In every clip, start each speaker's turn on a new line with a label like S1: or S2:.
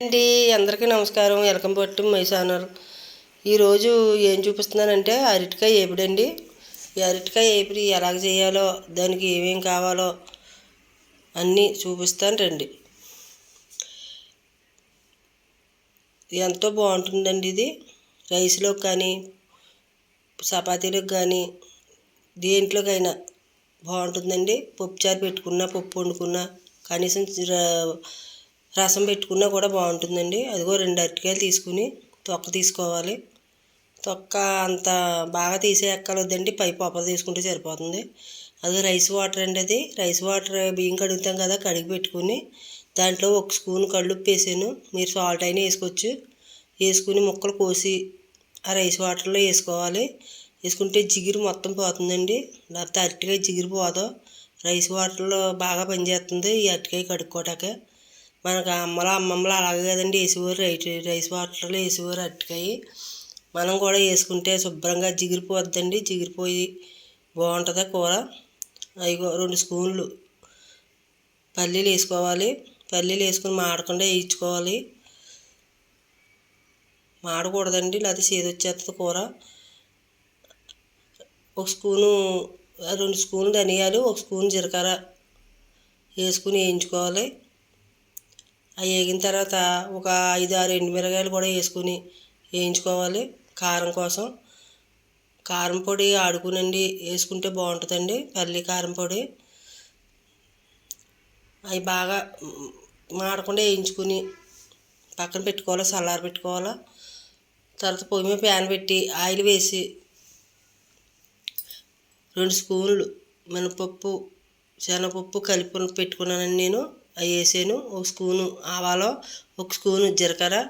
S1: అండి అందరికీ నమస్కారం. Welcome back to my channel. ఈరోజు ఏం చూపిస్తున్నానంటే అరటికాయ ఏపిడండి ఈ అరటికాయ ఏపిడి ఎలాగ చేయాలో దానికి ఏమేం కావాలో అన్నీ చూపిస్తాను రండి. ఎంతో బాగుంటుందండి ఇది. రైస్లోకి కానీ చపాతీలకు కానీ దేంట్లోకైనా బాగుంటుందండి. పప్పుచారు పెట్టుకున్నా పప్పు వండుకున్నా కనీసం రసం పెట్టుకున్నా కూడా బాగుంటుందండి. అదిగో రెండు అరటికాయలు తీసుకుని తొక్క తీసుకోవాలి. తొక్క అంత బాగా తీసే ఎక్కలొద్దండి పై పొప్పలు తీసుకుంటే సరిపోతుంది. అది రైస్ వాటర్ అండి అది. రైస్ వాటర్ బియ్యం కడుగుతాం కదా కడిగి పెట్టుకుని దాంట్లో ఒక స్పూన్ కళ్ళుప్పు వేసాను మీరు సాల్ట్ అయినా వేసుకోవచ్చు. వేసుకుని ముక్కలు కోసి ఆ రైస్ వాటర్లో వేసుకోవాలి. వేసుకుంటే జిగురు మొత్తం పోతుందండి. లేకపోతే అరటికాయ జిగురు పోదు. రైస్ వాటర్లో బాగా పనిచేస్తుంది ఈ అరటికాయ కడుక్కోటాకే మనకు అమ్మలో అమ్మమ్మలు అలాగే కదండి వేసేవారు. రైట్ రైస్ వాటర్లో వేసేవారు అరటికాయ. మనం కూడా వేసుకుంటే శుభ్రంగా జిగిరిపోద్దండి. జిగిరిపోయి బాగుంటుంది కూర? అవి రెండు స్పూన్లు. పల్లీలు వేసుకోవాలి. పల్లీలు వేసుకొని మాడకుండా వేయించుకోవాలి. మాడకూడదండి లేకపోతే చేదు వచ్చేస్తుంది కూర. ఒక స్పూను రెండు స్పూన్లు ధనియాలు ఒక స్పూన్ జీలకర్ర వేసుకుని వేయించుకోవాలి. అవి వేగిన తర్వాత ఒక ఐదు ఆరు ఎండుమిరగాయలు కూడా వేసుకుని వేయించుకోవాలి కారం కోసం. కారం పొడి ఆడుకునండి వేసుకుంటే బాగుంటుందండి పల్లి కారం పొడి. అవి బాగా మాడకుండా వేయించుకుని పక్కన పెట్టుకోవాలి చల్లారి పెట్టుకోవాలా. తర్వాత పొయ్యి మీద ప్యాన్ పెట్టి ఆయిల్ వేసి రెండు స్పూన్లు మినపప్పు శనగపప్పు కలిపి పెట్టుకున్నానండి నేను. అవి వేసాను ఒక స్పూను ఆవాలో ఒక స్పూను జీలకర్ర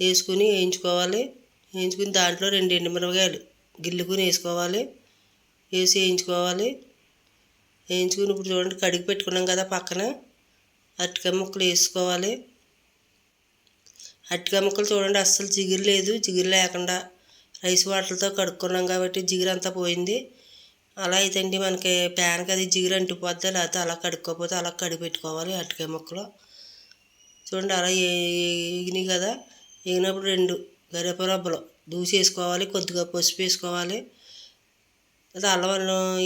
S1: వేసుకుని వేయించుకోవాలి. వేయించుకుని దాంట్లో రెండు ఎండుమిరపకాయలు గిల్లుకుని వేసుకోవాలి. వేసి వేయించుకోవాలి. వేయించుకుని ఇప్పుడు చూడండి కడిగి పెట్టుకున్నాం కదా పక్కన. అరటికాయ ముక్కలు వేసుకోవాలి. అరటికాయ ముక్కలు చూడండి అస్సలు జిగురు లేదు. జిగురు లేకుండా రైస్ వాటర్తో కడుక్కున్నాం కాబట్టి జిగురు అంతా పోయింది. అలా అయితే అండి మనకి ప్యాన్కి అది జిగురు అంటిపోద్ది లేకపోతే అలా కడుక్కోపోతే అలా కడిపెట్టుకోవాలి అటుకే ముక్కలు. చూడండి అలా ఎగినాయి కదా ఎగినప్పుడు రెండు గరిపరబ్బలు దూసేసుకోవాలి కొద్దిగా పసుపు వేసుకోవాలి లేదా అల్లం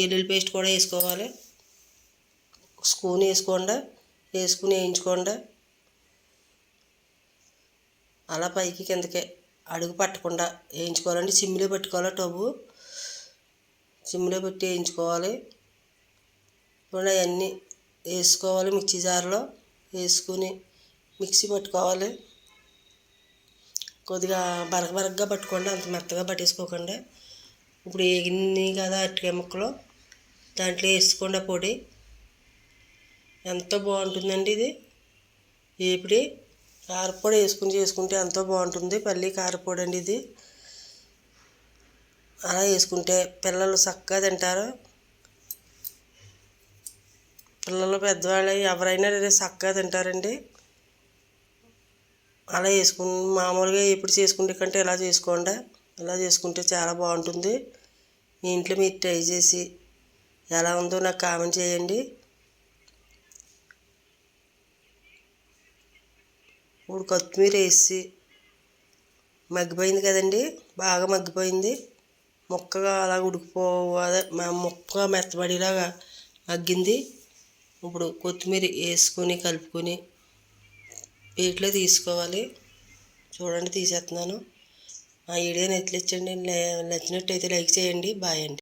S1: ఎల్లుల్లి పేస్ట్ కూడా వేసుకోవాలి. స్పూన్ వేసుకోండి వేసుకుని వేయించుకోండి. అలా పైకి కిందకే అడుగు పట్టకుండా వేయించుకోవాలండి సిమ్లో పెట్టుకోవాలి టబ్బు సిమ్లో పెట్టి వేయించుకోవాలి. ఇప్పుడు అవన్నీ వేసుకోవాలి మిక్సీ జార్లో. వేసుకుని మిక్సీ పట్టుకోవాలి. కొద్దిగా బరగ బరగగా పట్టుకోండి అంత మెత్తగా పట్టేసుకోకండి. ఇప్పుడు వేగినాయి కదా అరటికాయ ముక్కలు దాంట్లో వేసుకోండి పొడి. ఎంతో బాగుంటుందండి ఇది. ఏపిడి కారపొడి వేసుకుని చేసుకుంటే ఎంతో బాగుంటుంది. పల్లి కారపొడి అండి ఇది. అలా వేసుకుంటే పిల్లలు చక్కగా తింటారు. పిల్లలు పెద్దవాళ్ళు ఎవరైనా చక్కగా తింటారండి. అలా వేసుకుని మామూలుగా ఎప్పుడు చేసుకుంటే కంటే ఇలా చేసుకోండి. ఇలా చేసుకుంటే చాలా బాగుంటుంది. మీ ఇంట్లో మీరు ట్రై చేసి ఎలా ఉందో నాకు కామెంట్ చేయండి. ఇప్పుడు కొత్తిమీర వేసి మగ్గిపోయింది కదండి. బాగా మగ్గిపోయింది. ముక్కగా అలా ఉడికిపోవాలి. మా ముక్క మెత్తబడిలాగా మగ్గింది. ఇప్పుడు కొత్తిమీర వేసుకొని కలుపుకొని ప్లేట్లో తీసుకోవాలి. చూడండి తీసేస్తున్నాను. మా వీడియో నచ్చినట్టయితే లైక్ చేయండి బాయ్ అండి.